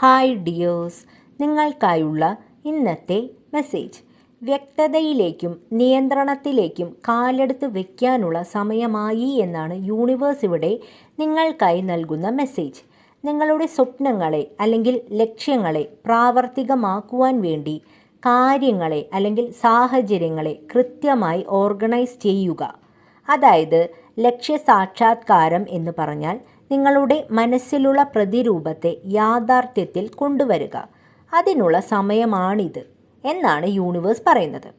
Hi dears നിങ്ങൾക്കായുള്ള ഇന്നത്തെ message വ്യക്തതയിലേക്കും നിയന്ത്രണത്തിലേക്കും കാലെടുത്ത് വയ്ക്കാനുള്ള സമയമായി എന്നാണ് യൂണിവേഴ്സ് ഇവിടെ നിങ്ങൾക്കായി നൽകുന്ന മെസ്സേജ് നിങ്ങളുടെ സ്വപ്നങ്ങളെ അല്ലെങ്കിൽ ലക്ഷ്യങ്ങളെ പ്രാവർത്തികമാക്കുവാൻ വേണ്ടി കാര്യങ്ങളെ അല്ലെങ്കിൽ സാഹചര്യങ്ങളെ കൃത്യമായി ഓർഗനൈസ് ചെയ്യുക. അതായത് ലക്ഷ്യസാക്ഷാത്കാരം എന്ന് പറഞ്ഞാൽ നിങ്ങളുടെ മനസ്സിലുള്ള പ്രതിരൂപത്തെ യാഥാർത്ഥ്യത്തിൽ കൊണ്ടുവരിക. അതിനുള്ള സമയമാണിത് എന്നാണ് യൂണിവേഴ്സ് പറയുന്നത്.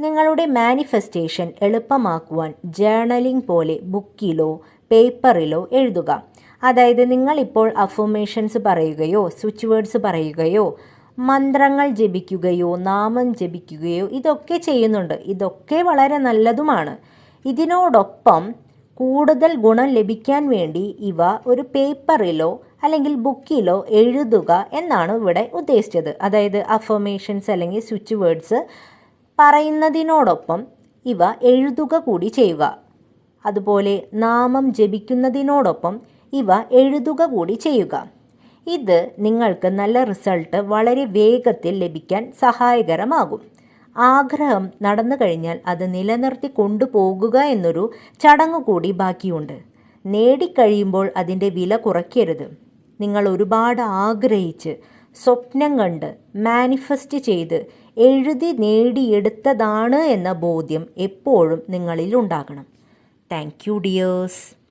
നിങ്ങളുടെ മാനിഫെസ്റ്റേഷൻ എളുപ്പമാക്കുവാൻ ജേർണലിംഗ് പോലെ ബുക്കിലോ പേപ്പറിലോ എഴുതുക. അതായത് നിങ്ങളിപ്പോൾ അഫർമേഷൻസ് പറയുകയോ സ്വിച്ച് വേർഡ്സ് പറയുകയോ മന്ത്രങ്ങൾ ജപിക്കുകയോ നാമം ജപിക്കുകയോ ഇതൊക്കെ ചെയ്യുന്നുണ്ട്. ഇതൊക്കെ വളരെ നല്ലതുമാണ്. ഇതിനോടൊപ്പം കൂടുതൽ ഗുണം ലഭിക്കാൻ വേണ്ടി ഇവ ഒരു പേപ്പറിലോ അല്ലെങ്കിൽ ബുക്കിലോ എഴുതുക എന്നാണ് ഇവിടെ ഉദ്ദേശിച്ചത്. അതായത് അഫർമേഷൻസ് അല്ലെങ്കിൽ സ്വിച്ച് വേർഡ്സ് പറയുന്നതിനോടൊപ്പം ഇവ എഴുതുക കൂടി ചെയ്യുക. അതുപോലെ നാമം ജപിക്കുന്നതിനോടൊപ്പം ഇവ എഴുതുക കൂടി ചെയ്യുക. ഇത് നിങ്ങൾക്ക് നല്ല റിസൾട്ട് വളരെ വേഗത്തിൽ ലഭിക്കാൻ സഹായകരമാകും. ആഗ്രഹം നടന്നു കഴിഞ്ഞാൽ അത് നിലനിർത്തി കൊണ്ടുപോകുക എന്നൊരു ചടങ്ങ് കൂടി ബാക്കിയുണ്ട്. നേടിക്കഴിയുമ്പോൾ അതിന്റെ വില കുറയ്ക്കരുത്. നിങ്ങൾ ഒരുപാട് ആഗ്രഹിച്ച് സ്വപ്നം കണ്ട് മാനിഫെസ്റ്റ് ചെയ്ത് എഴുതി നേടിയെടുത്തതാണ് എന്ന ബോധ്യം എപ്പോഴും നിങ്ങളിൽ ഉണ്ടാകണം. Thank you dears.